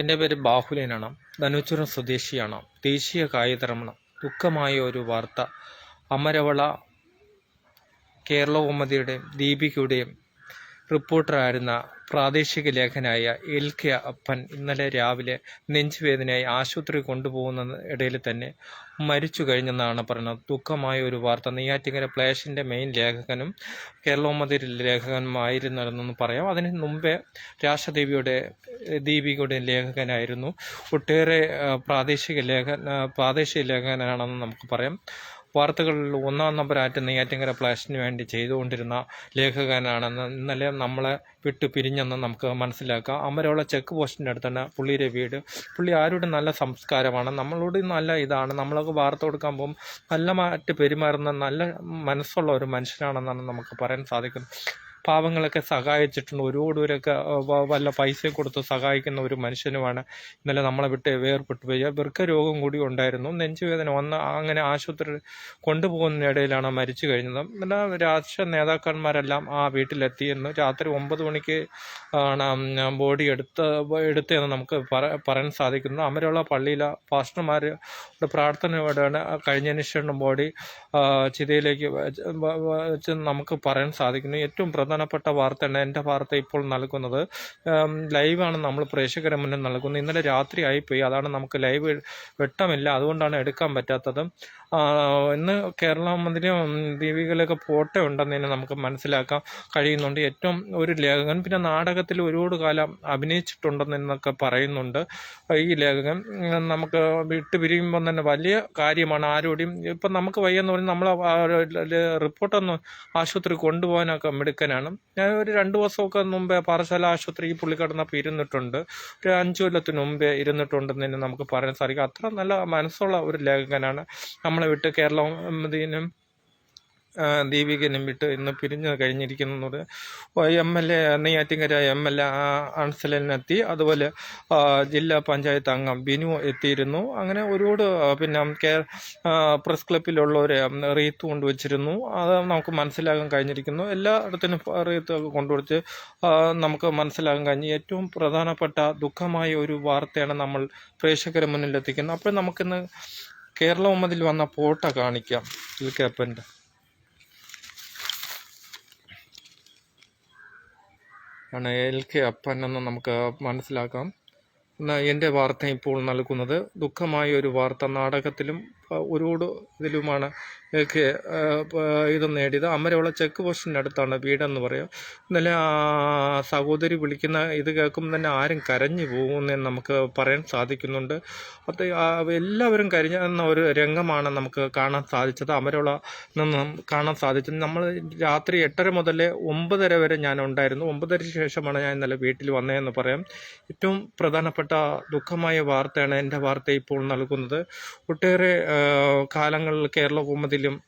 എന്റെ പേര് ബാഹുലേനാണ്. ധനുച്ചുരം സ്വദേശിയാണ്. ദേശീയ കായികരമണം ദുഃഖമായ ഒരു വാർത്ത. അമരവള കേരളകൗമുദിയുടെയും ദീപികയുടെയും റിപ്പോർട്ടറായിരുന്ന പ്രാദേശിക ലേഖനായ എൽ കെ അപ്പൻ ഇന്നലെ രാവിലെ നെഞ്ചുവേദനയായി ആശുപത്രി കൊണ്ടുപോകുന്ന ഇടയിൽ തന്നെ മരിച്ചു കഴിഞ്ഞെന്നാണ് പറയുന്നത്. ദുഃഖമായ ഒരു വാർത്ത. നെയ്യാറ്റിങ്കര പ്ലേഷിന്റെ മെയിൻ ലേഖകനും കേരളോമതി ലേഖകനുമായിരുന്നെന്ന് പറയാം. അതിന് മുമ്പേ രാഷ്ട്രദേവിയുടെ ദീപികയുടെ ലേഖകനായിരുന്നു. ഒട്ടേറെ പ്രാദേശിക ലേഖന പ്രാദേശിക ലേഖകനാണെന്ന് നമുക്ക് പറയാം. വാർത്തകളിൽ ഒന്നാം നമ്പറായിട്ട് നെയ്യാറ്റിങ്കര പ്ലാസ്റ്റിന് വേണ്ടി ചെയ്തുകൊണ്ടിരുന്ന ലേഖകനാണെന്ന് ഇന്നലെ നമ്മളെ വിട്ടു പിരിഞ്ഞെന്ന് നമുക്ക് മനസ്സിലാക്കാം. അമരോള ചെക്ക് പോസ്റ്റിന്റെ അടുത്താണ് പുള്ളിയുടെ വീട്. പുള്ളി ആരുടെ നല്ല സംസ്കാരമാണ്. നമ്മളോട് നല്ല ഇതാണ്. നമ്മളൊക്കെ വാർത്ത കൊടുക്കാൻ പോകും. നല്ല മാറ്റ് പെരുമാറുന്ന നല്ല മനസ്സുള്ള ഒരു മനുഷ്യനാണെന്നാണ് നമുക്ക് പറയാൻ സാധിക്കുന്നത്. പാവങ്ങളൊക്കെ സഹായിച്ചിട്ടുണ്ട്. ഒരുപാട് പേരൊക്കെ വല്ല പൈസ കൊടുത്ത് സഹായിക്കുന്ന ഒരു മനുഷ്യനുമാണ്. ഇന്നലെ നമ്മളെ വിട്ട് വേർപെട്ടു പോയി. വൃക്ക രോഗം കൂടി ഉണ്ടായിരുന്നു. നെഞ്ചുവേദന വന്ന് അങ്ങനെ ആശുപത്രി കൊണ്ടുപോകുന്നതിനിടയിലാണ് മരിച്ചു കഴിഞ്ഞത്. പിന്നെ രാഷ്ട്രീയ നേതാക്കന്മാരെല്ലാം ആ വീട്ടിലെത്തി വീട്ടിലെത്തിയെന്ന് രാത്രി ഒമ്പത് മണിക്ക് ആണ് ബോഡി എടുത്ത് എടുത്തതെന്ന് നമുക്ക് പറയാൻ സാധിക്കുന്നു. അമരുള്ള പള്ളിയിലെ പാസ്റ്റർമാരുടെ പ്രാർത്ഥനയോടെയാണ് കഴിഞ്ഞതിന് ശേഷം ബോഡി ചിതയിലേക്ക് നമുക്ക് പറയാൻ സാധിക്കുന്നു. ഏറ്റവും പ്രധാനപ്പെട്ട വാർത്തയാണ് എന്റെ വാർത്ത ഇപ്പോൾ നൽകുന്നത്. ലൈവാണ് നമ്മൾ പ്രേക്ഷകരെ മുന്നിൽ നൽകുന്നത്. ഇന്നലെ രാത്രി ആയിപ്പോയി അതാണ് നമുക്ക് ലൈവ് വെട്ടമില്ല. അതുകൊണ്ടാണ് എടുക്കാൻ പറ്റാത്തത്. ഇന്ന് കേരള മന്ത്രിയും ദീപികയിലൊക്കെ പോട്ടേ ഉണ്ടെന്ന് തന്നെ നമുക്ക് മനസ്സിലാക്കാൻ കഴിയുന്നുണ്ട്. ഏറ്റവും ഒരു ലേഖകൻ പിന്നെ നാടകത്തിൽ ഒരുപാട് കാലം അഭിനയിച്ചിട്ടുണ്ടെന്നൊക്കെ പറയുന്നുണ്ട്. ഈ ലേഖകൻ നമുക്ക് വിട്ട് പിരിയുമ്പം തന്നെ വലിയ കാര്യമാണ് ആരോടും ഇപ്പം നമുക്ക് വയ്യെന്ന് പറഞ്ഞാൽ നമ്മൾ റിപ്പോർട്ടൊന്ന് ആശുപത്രി കൊണ്ടുപോകാനൊക്കെ മിടുക്കനാണ്. ഞാൻ ഒരു രണ്ട് ദിവസമൊക്കെ മുമ്പേ പാറശാല ആശുപത്രിക്ക് പുള്ളി കിടന്നപ്പോൾ ഇരുന്നിട്ടുണ്ട്. ഒരു അഞ്ചു കൊല്ലത്തിന് മുമ്പേ ഇരുന്നിട്ടുണ്ടെന്ന് തന്നെ നമുക്ക് പറയാൻ സാധിക്കും. അത്ര നല്ല മനസ്സുള്ള ഒരു ലേഖകനാണ്. നമ്മളെ വിട്ട് കേരളം ദീപികനും വിട്ട് ഇന്ന് പിരിഞ്ഞു കഴിഞ്ഞിരിക്കുന്നത് M L A Neyyattinkara M L A അൺസലിനെത്തി. അതുപോലെ ജില്ലാ പഞ്ചായത്ത് അംഗം ബിനു എത്തിയിരുന്നു. അങ്ങനെ ഒരുപാട് പിന്നെ കേ പ്രസ് ക്ലബിലുള്ളവരെ റീത്ത് കൊണ്ടുവച്ചിരുന്നു. അത് നമുക്ക് മനസ്സിലാകാൻ കഴിഞ്ഞിരിക്കുന്നു. എല്ലായിടത്തിനും റീത്ത് കൊണ്ടുവച്ച് നമുക്ക് മനസ്സിലാകാൻ കഴിഞ്ഞു ഏറ്റവും പ്രധാനപ്പെട്ട ദുഃഖമായ ഒരു വാർത്തയാണ് നമ്മൾ പ്രേക്ഷകരെ മുന്നിലെത്തിക്കുന്നത് അപ്പോൾ നമുക്കിന്ന് കേരള മുഹമ്മദിൽ വന്ന പോട്ട കാണിക്കാം ഈ കേപ്പന്റെ ആണ് എൽ കെ അപ്പൻ എന്ന് നമുക്ക് മനസ്സിലാക്കാം. എന്റെ വാർത്ത ഇപ്പോൾ നൽകുന്നത് ദുഃഖമായ ഒരു വാർത്ത. നാടകത്തിലും ഒരുപാട് ഇതിലുമാണ് ഇത് നേടിയത്. അമരവള ചെക്ക് പോസ്റ്റിന്റെ അടുത്താണ് വീടെന്ന് പറയാം. ഇന്നലെ സഹോദരി വിളിക്കുന്ന ഇത് കേൾക്കുമ്പോൾ തന്നെ ആരും കരഞ്ഞു പോകുമെന്ന് നമുക്ക് പറയാൻ സാധിക്കുന്നുണ്ട്. അത് എല്ലാവരും കരഞ്ഞ ഒരു രംഗമാണ് നമുക്ക് കാണാൻ സാധിച്ചത്. അമരവള നിന്നും കാണാൻ സാധിച്ചത്. നമ്മൾ രാത്രി എട്ടര മുതൽ ഒമ്പതര വരെ ഞാൻ ഉണ്ടായിരുന്നു ഒമ്പതരയ്ക്ക് ശേഷമാണ് ഞാൻ ഇന്നലെ വീട്ടിൽ വന്നതെന്ന് പറയാം. ഏറ്റവും പ്രധാനപ്പെട്ട ദുഃഖമായ വാർത്തയാണ് എന്റെ വാർത്ത ഇപ്പോൾ നൽകുന്നത്. ഒട്ടേറെ കാലങ്ങളിൽ കേരള കൗമുദിലും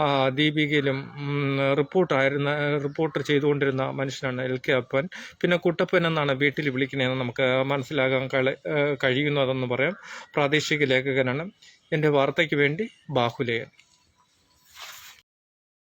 ആ, ദീപികയിലും റിപ്പോർട്ടായിരുന്ന റിപ്പോർട്ടർ ചെയ്തുകൊണ്ടിരുന്ന മനുഷ്യനാണ് എൽ കെ അപ്പൻ. പിന്നെ കുട്ടപ്പൻ എന്നാണ് വീട്ടിൽ വിളിക്കുന്നതെന്ന് നമുക്ക് മനസ്സിലാകാൻ കള- കഴിയുന്നതെന്ന് പറയാം. പ്രാദേശിക ലേഖകനാണ്. എന്റെ വാർത്തയ്ക്ക് വേണ്ടി ബാഹുലേയൻ